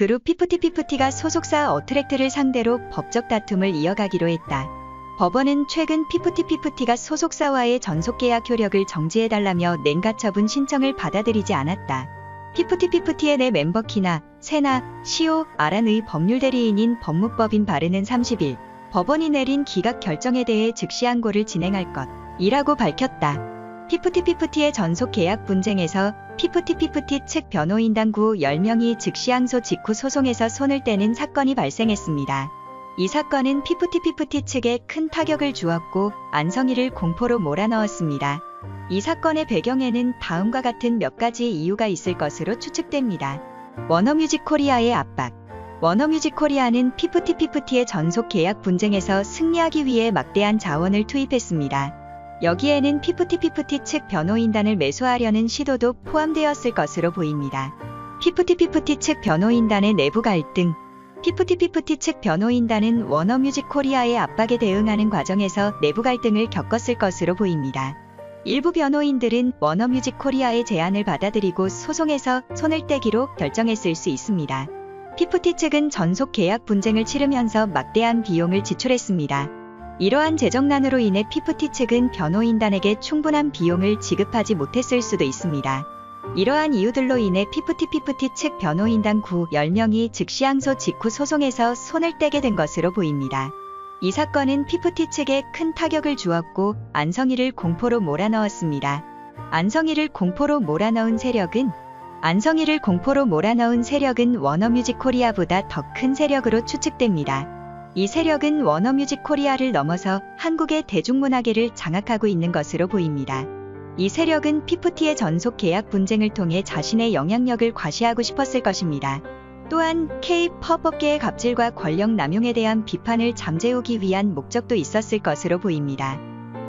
그룹 피프티피프티가 소속사 어트랙트를 상대로 법적 다툼을 이어가기로 했다. 법원은 최근 피프티피프티가 소속사와의 전속계약 효력을 정지해달라며 냉가처분 신청을 받아들이지 않았다. 피프티피프티의 내 멤버 키나, 세나, 시오, 아란의 법률 대리인인 법무법인 바르는 30일, 법원이 내린 기각 결정에 대해 즉시 항고를 진행할 것이라고 밝혔다. 피프티피프티의 전속 계약 분쟁에서 피프티피프티 측 변호인단 구 10명이 즉시 항소 직후 소송에서 손을 떼는 사건이 발생했습니다. 이 사건은 피프티피프티 측에 큰 타격을 주었고 안성희를 공포로 몰아넣었습니다. 이 사건의 배경에는 다음과 같은 몇 가지 이유가 있을 것으로 추측됩니다. 워너뮤직 코리아의 압박 워너뮤직 코리아는 피프티피프티의 전속 계약 분쟁에서 승리하기 위해 막대한 자원을 투입했습니다. 여기에는 피프티피프티 측 변호인단을 매수하려는 시도도 포함되었을 것으로 보입니다. 피프티피프티 측 변호인단의 내부 갈등 피프티피프티 측 변호인단은 워너뮤직 코리아의 압박에 대응하는 과정에서 내부 갈등을 겪었을 것으로 보입니다. 일부 변호인들은 워너뮤직 코리아의 제안을 받아들이고 소송에서 손을 떼기로 결정했을 수 있습니다. 피프티 측은 전속 계약 분쟁을 치르면서 막대한 비용을 지출했습니다. 이러한 재정난으로 인해 피프티 측은 변호인단에게 충분한 비용을 지급하지 못했을 수도 있습니다. 이러한 이유들로 인해 피프티 피프티 측 변호인단 구 10명이 즉시 항소 직후 소송에서 손을 떼게 된 것으로 보입니다. 이 사건은 피프티 측에 큰 타격을 주었고 안성희를 공포로 몰아넣었습니다. 안성희를 공포로 몰아넣은 세력은 안성희를 공포로 몰아넣은 세력은 워너뮤직 코리아보다 더 큰 세력으로 추측됩니다. 이 세력은 워너뮤직 코리아를 넘어서 한국의 대중문화계를 장악하고 있는 것으로 보입니다. 이 세력은 피프티의 전속 계약 분쟁을 통해 자신의 영향력을 과시하고 싶었을 것입니다. 또한 K-팝 업계의 갑질과 권력 남용에 대한 비판을 잠재우기 위한 목적도 있었을 것으로 보입니다.